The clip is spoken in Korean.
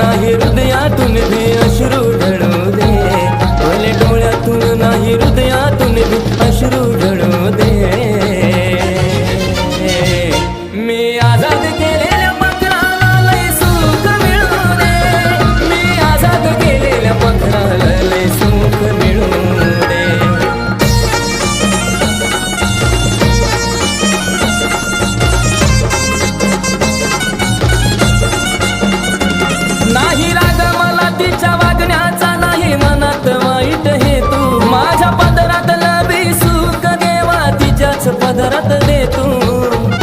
नाही तू